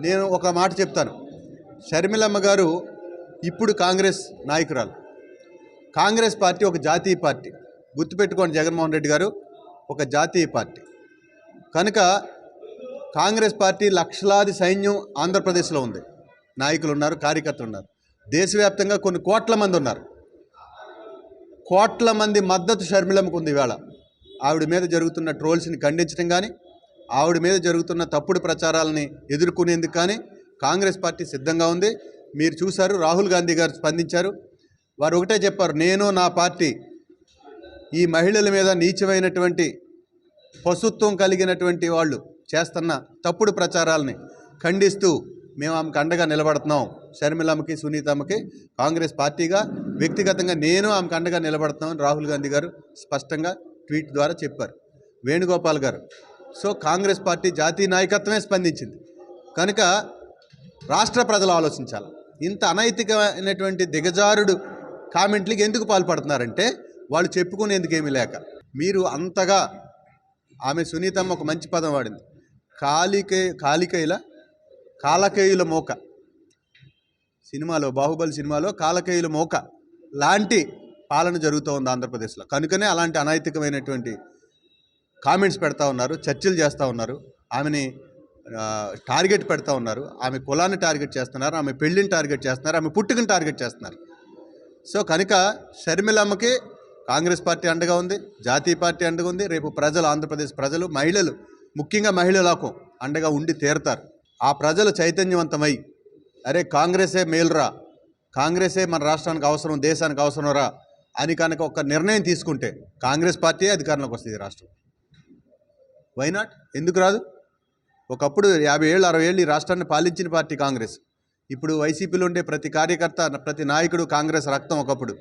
నేను ఒక మాట చెప్తాను. షర్మిలమ్మ గారు ఇప్పుడు కాంగ్రెస్ నాయకురాలు. కాంగ్రెస్ పార్టీ ఒక జాతీయ పార్టీ. గుర్తుపెట్టుకోండి జగన్మోహన్ రెడ్డి గారు ఒక జాతీయ పార్టీ. కనుక కాంగ్రెస్ పార్టీ లక్షలాది సైన్యం ఆంధ్రప్రదేశ్లో ఉంది. నాయకులు ఉన్నారు కార్యకర్తలు ఉన్నారు. దేశవ్యాప్తంగా కొన్ని కోట్ల మంది ఉన్నారు. కోట్ల మంది మద్దతు షర్మిలమ్మకు ఉంది ఈవేళ. ఆవిడ మీద జరుగుతున్న ట్రోల్స్ని ఖండించడం కానీ ఆవిడ మీద జరుగుతున్న తప్పుడు ప్రచారాలని ఎదుర్కొనేందుకు కానీ కాంగ్రెస్ పార్టీ సిద్ధంగా ఉంది. మీరు చూశారు రాహుల్ గాంధీ గారు స్పందించారు. వారు ఒకటే చెప్పారు నేను నా పార్టీ ఈ మహిళల మీద నీచమైనటువంటి పశుత్వం కలిగినటువంటి వాళ్ళు చేస్తున్న తప్పుడు ప్రచారాలని ఖండిస్తూ మేము ఆమెకు అండగా నిలబడుతున్నాం. షర్మిలమ్మకి సునీతమ్మకి కాంగ్రెస్ పార్టీగా వ్యక్తిగతంగా నేను ఆమెకు అండగా నిలబడుతున్నామని రాహుల్ గాంధీ గారు స్పష్టంగా ట్వీట్ ద్వారా చెప్పారు. వేణుగోపాల్ గారు సో కాంగ్రెస్ పార్టీ జాతీయ నాయకత్వమే స్పందించింది. కనుక రాష్ట్ర ప్రజలు ఆలోచించాలి. ఇంత అనైతికమైనటువంటి దిగజారుడు కామెంట్లకి ఎందుకు పాల్పడుతున్నారంటే వాళ్ళు చెప్పుకునేందుకు ఏమీ లేక. మీరు అంతగా ఆమె సునీతమ్మ ఒక మంచి పదం వాడింది. కాలికే కాలికైల కాలకేయుల మోక. సినిమాలో బాహుబలి సినిమాలో కాలకేయుల మోక లాంటి పాలన జరుగుతూ ఉంది ఆంధ్రప్రదేశ్లో. కనుకనే అలాంటి అనైతికమైనటువంటి కామెంట్స్ పెడతా ఉన్నారు చర్చలు చేస్తూ ఉన్నారు. ఆమెని టార్గెట్ పెడతా ఉన్నారు. ఆమె కులాన్ని టార్గెట్ చేస్తున్నారు ఆమె పెళ్ళిని టార్గెట్ చేస్తున్నారు ఆమె పుట్టుకని టార్గెట్ చేస్తున్నారు. సో కనుక షర్మిలమ్మకి కాంగ్రెస్ పార్టీ అండగా ఉంది జాతీయ పార్టీ అండగా ఉంది రేపు ప్రజలు ఆంధ్రప్రదేశ్ ప్రజలు మహిళలు ముఖ్యంగా మహిళలకు అండగా ఉండి తీరతారు. ఆ ప్రజలు చైతన్యవంతమై అరే కాంగ్రెసే మేలురా కాంగ్రెసే మన రాష్ట్రానికి అవసరం దేశానికి అవసరం రా అని కనుక ఒక నిర్ణయం తీసుకుంటే కాంగ్రెస్ పార్టీ అధికారంలోకి వస్తుంది రాష్ట్రం. వైనాట్ ఎందుకు రాదు? ఒకప్పుడు యాభై ఏళ్ళు అరవై ఏళ్ళు ఈ రాష్ట్రాన్ని పాలించిన పార్టీ కాంగ్రెస్. ఇప్పుడు వైసీపీలో ఉండే ప్రతి కార్యకర్త ప్రతి నాయకుడు కాంగ్రెస్ రక్తం ఒకప్పుడు.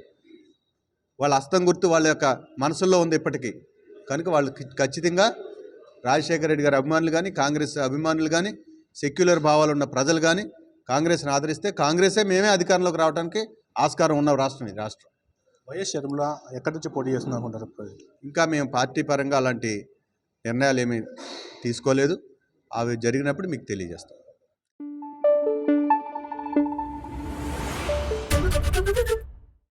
వాళ్ళ హస్తం గుర్తు వాళ్ళ యొక్క మనసుల్లో ఉంది ఇప్పటికీ. కనుక వాళ్ళు ఖచ్చితంగా రాజశేఖర రెడ్డి గారి అభిమానులు కానీ కాంగ్రెస్ అభిమానులు కానీ సెక్యులర్ భావాలు ఉన్న ప్రజలు కానీ కాంగ్రెస్ని ఆదరిస్తే కాంగ్రెసే మేమే అధికారంలోకి రావడానికి ఆస్కారం ఉన్న రాష్ట్రం ఇది రాష్ట్రం. వైఎస్ షర్మిల ఎక్కడి నుంచి పోటీ చేస్తుంది అనుకుంటారు ప్రజలు? ఇంకా మేము పార్టీ పరంగా అలాంటి నిర్ణయాలు ఏమీ తీసుకోలేదు. అవి జరిగినప్పుడు మీకు తెలియజేస్తాం.